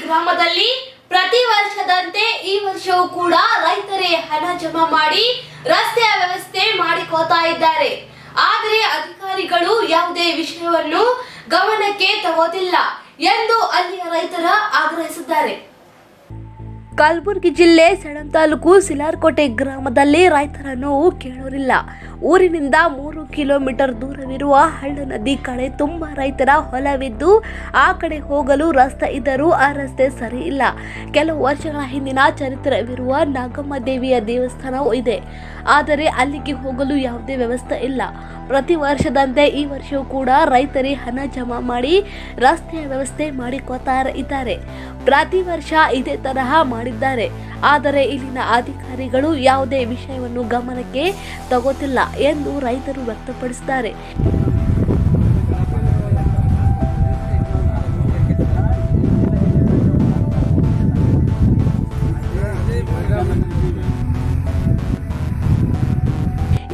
ಗ್ರಾಮದಲ್ಲಿ ಪ್ರತಿ ವರ್ಷದಂತೆ ಈ ವರ್ಷವೂ ಕೂಡ ರೈತರೇ ಹಣ ಜಮಾ ಮಾಡಿ ರಸ್ತೆಯ ವ್ಯವಸ್ಥೆ ಮಾಡಿಕೊತಾ ಇದ್ದಾರೆ. ಆದರೆ ಅಧಿಕಾರಿಗಳು ಯಾವುದೇ ವಿಷಯವನ್ನು ಗಮನಕ್ಕೆ ತಗೋದಿಲ್ಲ ಎಂದು ಅಲ್ಲಿಯ ರೈತರ ಆಗ್ರಹಿಸಿದ್ದಾರೆ. ಕಲಬುರಗಿ ಜಿಲ್ಲೆ ಸೆಣಂ ತಾಲೂಕು ಸಿಲಾರ್ಕೋಟೆ ಗ್ರಾಮದಲ್ಲಿ ರೈತರ ನೋವು ಕೇಳೋರಿಲ್ಲ. ಊರಿನಿಂದ ಮೂರು ಕಿಲೋಮೀಟರ್ ದೂರವಿರುವ ಹಳ್ಳ ನದಿ ಕಡೆ ತುಂಬ ರೈತರ ಹೊಲವಿದ್ದು, ಆ ಕಡೆ ಹೋಗಲು ರಸ್ತೆ ಇದ್ದರೂ ಆ ರಸ್ತೆ ಸರಿ ಇಲ್ಲ. ಕೆಲವು ವರ್ಷಗಳ ಹಿಂದಿನ ಚರಿತ್ರವಿರುವ ನಾಗಮ್ಮ ದೇವಿಯ ದೇವಸ್ಥಾನವೂ ಇದೆ. ಆದರೆ ಅಲ್ಲಿಗೆ ಹೋಗಲು ಯಾವುದೇ ವ್ಯವಸ್ಥೆ ಇಲ್ಲ. ಪ್ರತಿ ವರ್ಷದಂತೆ ಈ ವರ್ಷವೂ ಕೂಡ ರೈತರೇ ಹಣ ಜಮಾ ಮಾಡಿ ರಸ್ತೆಯ ವ್ಯವಸ್ಥೆ ಮಾಡಿಕೊತಾ ಇದ್ದಾರೆ. ಪ್ರತಿ ವರ್ಷ ಇದೇ ತರಹ ಮಾಡಿದ್ದಾರೆ. ಆದರೆ ಇಲ್ಲಿನ ಅಧಿಕಾರಿಗಳು ಯಾವುದೇ ವಿಷಯವನ್ನು ಗಮನಕ್ಕೆ ತಗೋತಿಲ್ಲ ಎಂದು ರೈತರು ವ್ಯಕ್ತಪಡಿಸಿದ್ದಾರೆ.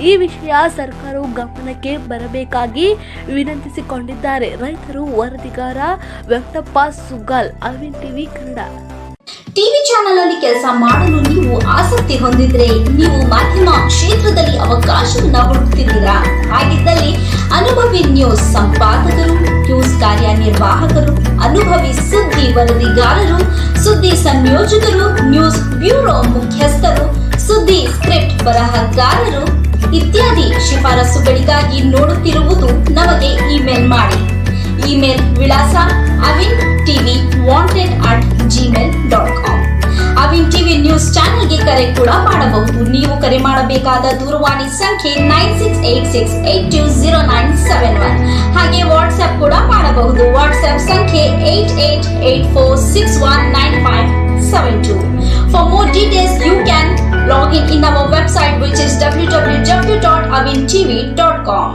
ಈ ವಿಷಯ ಸರ್ಕಾರವು ಗಮನಕ್ಕೆ ಬರಬೇಕಾಗಿ ವಿನಂತಿಸಿಕೊಂಡಿದ್ದಾರೆ. ರೈತರು ವರದಿಗಾರ Vyaktappa Sugal Avin TV, Kannada. TV channel ಅಲ್ಲಿ ಕೆಲಸ ಮಾಡಲು ನೀವು ಆಸಕ್ತಿ ಹೊಂದಿದ್ರೆ ನೀವು ಮಾಧ್ಯಮ ಕ್ಷೇತ್ರದಲ್ಲಿ ಅವಕಾಶವನ್ನ ಹುಡುಕ್ತಿದ್ದೀರಾ? ಹಾಗಿದ್ದಲ್ಲಿ ಅನುಭವಿ ನ್ಯೂಸ್ ಸಂಪಾದಕರು, ನ್ಯೂಸ್ ಕಾರ್ಯನಿರ್ವಾಹಕರು, ಅನುಭವಿ ಸುದ್ದಿ ವರದಿಗಾರರು, ಸುದ್ದಿ ಸಂಯೋಜಕರು, ನ್ಯೂಸ್ ಬ್ಯೂರೋ ಮುಖ್ಯಸ್ಥರು, ಸುದ್ದಿ ಸ್ಕ್ರಿಪ್ಟ್ ಬರಹಗಾರರು ಇತ್ಯಾದಿ ಶಿಫಾರಸುಗಳಿಗಾಗಿ ನೋಡುತ್ತಿರುವುದು ನಮಗೆ ಇಮೇಲ್ ಮಾಡಿ. ಇಮೇಲ್ ವಿಳಾಸ TV wanted at Gmail dot com Avin TV news ಚಾನೆಲ್ಗೆ ಕರೆ ಕೂಡ ಮಾಡಬಹುದು. ನೀವು ಕರೆ ಮಾಡಬೇಕಾದ ದೂರವಾಣಿ ಸಂಖ್ಯೆ nine six eight six eight two zero nine seven one ಹಾಗೆ ವಾಟ್ಸ್ಆಪ್ ಕೂಡ ಮಾಡಬಹುದು. ವಾಟ್ಸ್ಆಪ್ ಸಂಖ್ಯೆ eight eight eight four six one nine five seven two for more details you can log in in our website which is W W W dot Avin TV dot com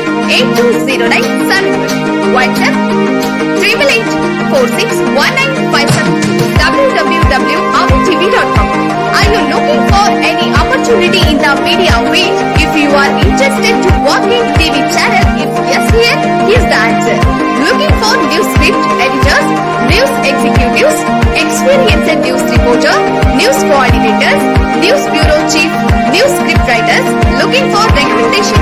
8209 Are you looking for any opportunity in the media field? If you are interested to work in TV channel, if yes here, here's the answer. Looking for news script editors, news executives, experienced news reporter, news coordinators, news bureau chief, news script writers, looking for recommendation